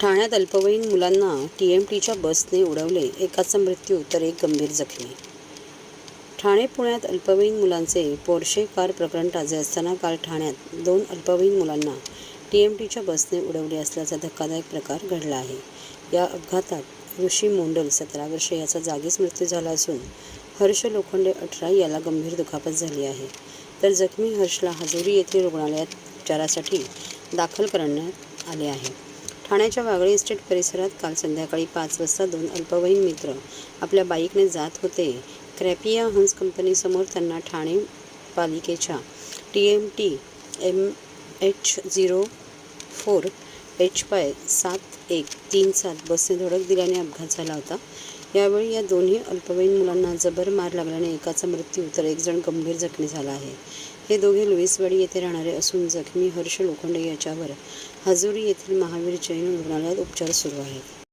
ठाण्यात अल्पवयीन मुलांना टी एम टीच्या बसने उडवले. एकाचा मृत्यू तर एक गंभीर जखमी. ठाणे पुण्यात अल्पवयीन मुलांचे पोर्शे कार प्रकरण ताजे असताना काल ठाण्यात दोन अल्पवयीन मुलांना टी एम टीच्या बसने उडवले असल्याचा धक्कादायक प्रकार घडला आहे. या अपघातात ऋषी मोंडल सतरा वर्षे याचा जागीच मृत्यू झाला असून हर्ष लोखंडे अठरा याला गंभीर दुखापत झाली आहे. तर जखमी हर्षला हजोरी येथील रुग्णालयात उपचारासाठी दाखल करण्यात आले आहे. ठाण्याच्या वागळे इस्टेट परिसरात काल संध्याकाळी पाच वाजता दोन अल्पवयीन मित्र आपल्या बाईकने जात होते. क्रॅपिया हंस कंपनीसमोर त्यांना ठाणे पालिकेच्या T M T M H zero four H पाय सात एक तीन सात बसने धडक दिल्याने अपघात झाला होता. यावेळी या दोन्ही अल्पवयीन मुलांना जबर मार लागल्याने एकाचा मृत्यू तर एक जण गंभीर जखमी झाला आहे. हे दोघे लुईसवाडी येथे राहणारे असून जखमी हर्ष लोखंडे याच्यावर हजुरी येथील महावीर जैन रुग्णालयात उपचार सुरू आहेत.